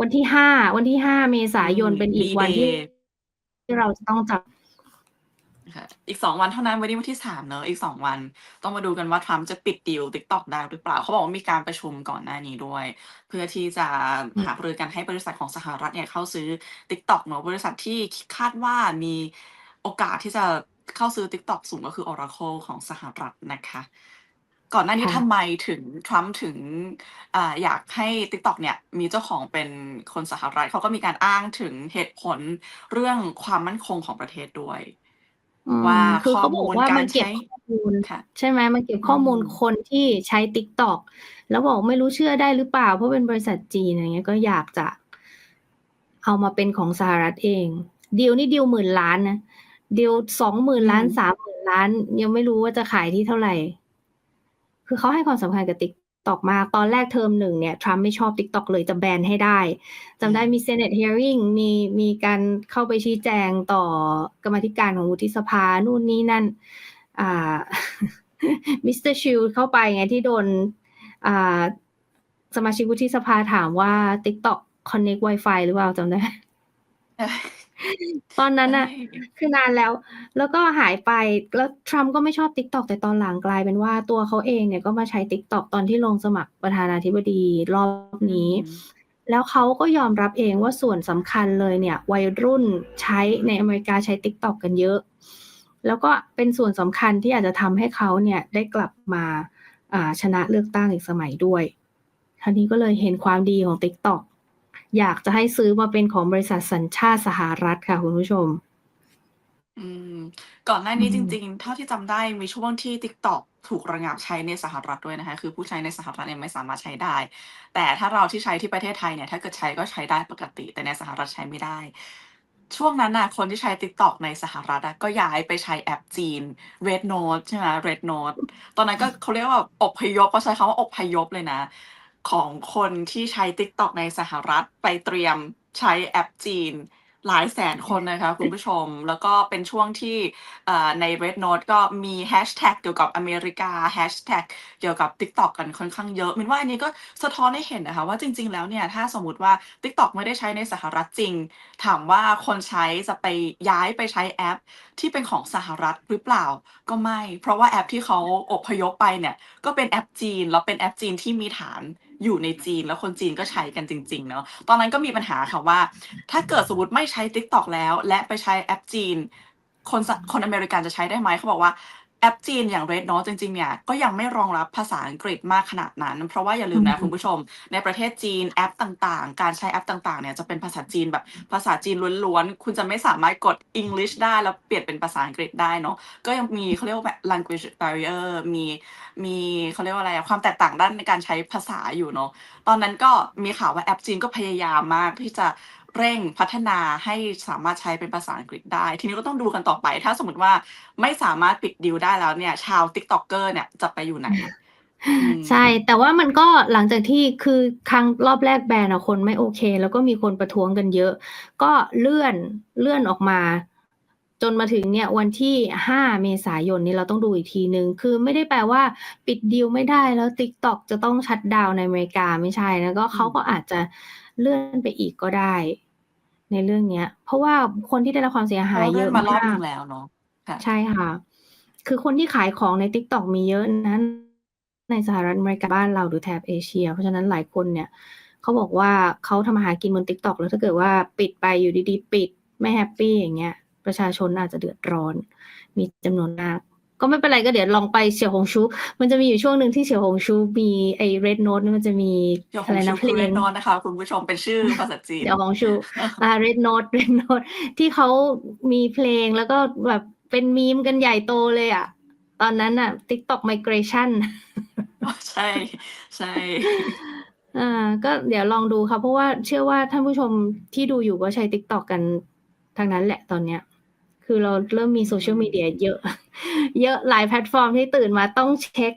วันที่ห้าวันที่ห้าเมษายนเป็นอีกวันที่ D-Day ที่เราจะต้องจับค่ะอีกสองวันเท่านั้นวันนี้วันที่สามเนอะอีกสองวัน ต้องมาดูกันว่าทรัมป์จะปิดดีล TikTok ได้หรือเปล่า เขาบอกว่ามีการประชุมก่อนหน้านี้ด้วย เพื่อที่จะอืมหารือกันให้บริษัทของสหรัฐเนี่ยเข้าซื้อ TikTok เนอะบริษัทที่คาดว่ามีโอกาสที่จะเข้าซื้อ TikTok สูงก็คือ Oracle ของสหรัฐนะคะ ก่อนหน้านี้ค่ะ ทำไมถึง ทรัมป์ถึงอ่าอยากให้ TikTok เนี่ย มีเจ้าของเป็นคนสหรัฐ เขาก็มีการอ้างถึงเหตุผลเรื่องความมั่นคงของประเทศด้วย อืม ว่าคือข้อเขาบอมูกลว่าการมันเก็บใช้ข้อมูล ค่ะ ใช่ไหมมันเก็บข้อมูลอืมคนที่ใช้ TikTok แล้วบอกไม่รู้เชื่อได้หรือเปล่า เพราะเป็นบริษัทจีนอะไรเงี้ยก็อยากจะเอามาเป็นของสหรัฐเองดีลนี่ดีลหมื่นล้านนะดีลสองหมื่นล้านอืมสามหมื่นล้าน ยังไม่รู้ว่าจะขายที่เท่าไหร่ คือเขาให้ความสำคัญกับ TikTok มาก ตอนแรกเทอมหนึ่งเนี่ยทรัมป์ไม่ชอบ TikTok เลยจะแบนให้ได้ จำได้มี Senate hearing มีมีการเข้าไปชี้แจงต่อกรรมาธิการของวุฒิสภา นู่นนี่นั่นอ่ามิสเตอร์ชิลเข้าไปไงที่โดนอ่าสมาชิกวุฒิสภาถามว่า TikTok connect Wi-Fi หรือเปล่าจำได้ ตอนนั้นน่ะใช่คือนานแล้ว แล้วก็หายไปแล้วทรัมป์ก็ไม่ชอบ TikTok แต่ตอนหลังกลายเป็นว่าตัวเขาเองเนี่ยก็มาใช้ TikTok ตอนที่ลงสมัครประธานาธิบดีรอบนี้อืมแล้วเขาก็ยอมรับเองว่าส่วนสำคัญเลยเนี่ย วัยรุ่นใช้ในอเมริกาใช้ TikTok กันเยอะ แล้วก็เป็นส่วนสำคัญที่อาจจะทำให้เขาเนี่ยได้กลับมาอ่าชนะเลือกตั้งอีกสมัยด้วยท่านี้ก็เลยเห็นความดีของ TikTok อยากจะให้ซื้อมาเป็นของบริษัทสัญชาติสหรัฐค่ะคุณผู้ชม อืม ก่อนหน้าอืนี้จมริง ๆ เท่าที่จำได้มีช่วงที่ TikTok ถูกระงับใช้ในสหรัฐด้วยนะคะ คือผู้ใช้ในสหรัฐเนี่ยไม่สามารถใช้ได้ แต่ถ้าเราที่ใช้ที่ประเทศไทยเนี่ย ถ้าเกิดใช้ก็ใช้ได้ปกติ แต่ในสหรัฐใช้ไม่ได้ ช่วงนั้นน่ะ คนที่ใช้ TikTok ในสหรัฐอะก็ย้ายไปใช้แอปจีน Red Note ใช่ไหม Red Note ตอนนั้นก็เขาเรียกว่าอพยพเขาใช้คำว่าอพยพเลยนะ ของคนที่ใช้ TikTok ในสหรัฐไปเตรียมใช้แอปจีนหลายแสนคนนะคะคุณผู้ชม แล้วก็เป็นช่วงที่ใน Red Note ก็มีแฮชแท็กเกี่ยวกับอเมริกาแฮชแท็กเกี่ยวกับ TikTok กันค่อนข้างเยอะ มินว่าอันนี้ก็สะท้อนให้เห็นนะคะว่าจริง ๆ แล้วเนี่ย ถ้าสมมติว่า TikTok ไม่ได้ใช้ในสหรัฐจริง ถามว่าคนใช้จะไปย้ายไปใช้แอป ที่เป็นของสหรัฐหรือเปล่าก็ไม่ เพราะว่าแอปที่เขาอพยพไปเนี่ยก็เป็นแอปจีนแล้วเป็นแอปจีนที่มีฐาน อยู่ในจีนแล้วคนจีนก็ใช้กันจริง ๆ เนาะตอนนั้นก็มีปัญหาค่ะว่า ถ้าเกิดสมมติไม่ใช้ TikTok แล้ว และไปใช้แอปจีน คนคนอเมริกันจะใช้ได้ไหมเขาบอกว่า ปจีนอย่าง Red Note จริงๆเนี่ยก็ยังไม่รองรับภาษาอังกฤษมากขนาดนั้น เพราะว่าอย่าลือืมนะมคุณผู้ชม ในประเทศจีนแอปต่างๆ การใช้แอปต่างๆเนี่ยจะเป็นภาษาจีนแบบภาษาจีนล้วนๆ คุณจะไม่สามารถกด English ได้แล้วเปลี่ยนเป็นภาษาอังกฤษได้เนาะก็ยังมีเขาเรียกว่าแบบ language barrier มีมีเขาเรียกว่าอะไรอะความแตกต่างด้านในการใช้ภาษาอยู่เนาะตอนนั้นก็มีข่าวว่าแอปจีนก็พยายามมากที่จะ เร่งพัฒนาให้สามารถใช้เป็นภาษาอังกฤษได้ ทีนี้ก็ต้องดูกันต่อไป ถ้าสมมติว่าไม่สามารถปิดดีลได้แล้วเนี่ย ชาว TikToker เนี่ยจะไปอยู่ไหน?อืมใช่ แต่ว่ามันก็หลังจากที่คือครั้งรอบแรกแบนอะคนไม่โอเค แล้วก็มีคนประท้วงกันเยอะ ก็เลื่อนเลื่อนออกมา จนมาถึงเนี่ยวันที่ 5 เมษายนนี้เราต้องดูอีกทีหนึ่งคือไม่ได้แปลว่าปิดดีลไม่ได้แล้ว TikTok จะต้องชัตดาวน์ในอเมริกาไม่ใช่ แล้วก็อืเขามก็อาจจะเลื่อนไปอีกก็ได้ ในเรื่องเนี้ย เพราะว่าคนที่ได้รับความเสียเพหาราะยเลื่เยอนอะมารอบมาหนึ่กงแล้วเนาะค่ะใช่ค่ะ คือคนที่ขายของใน TikTok มีเยอะนะในสหรัฐอเมริกาบ้านเราหรือแถบเอเชีย เพราะฉะนั้นหลายคนเนี่ยเขาบอกว่าเขาทำมาหากินบน TikTok แล้วถ้าเกิดว่าปิดไปอยู่ดีๆ ปิดไม่แฮปปีอย่างเงี้ย ประชาชนอาจจะเดือดร้อน มีจำนวนมาก ก็ไม่เป็นไรก็เดี๋ยวลองไปเสี่ยวหงชู มันจะมีอยู่ช่วงหนึ่งที่เสี่ยวหงชูมีไอ้ Red Note เนี่ยมันจะมีเสี่ยวหอะไรงชูนะเพคืลอ Red ง Note นะคะ คุณผู้ชมเป็นชื่อภาษาจีนเสี่ยวหงชูอ่า Red Note Red Note ที่เขามีเพลงแล้วก็แบบเป็น meme กันใหญ่โตเลยอะตอนนั้นน่ะ TikTok migration อ๋อใช่ใช่อาก็เดี๋ยวลองดูค่ะเพราะว่าเชื่อว่าท่านผู้ชมที่ดูอยู่ก็ใช้ TikTok กันทั้งนั้นแหละตอนเนี้ย คือเราเริ่มมีโซเชียลมีเดียเยอะ เยอะหลายแพลตฟอร์มที่ตื่นมาต้องเช็ค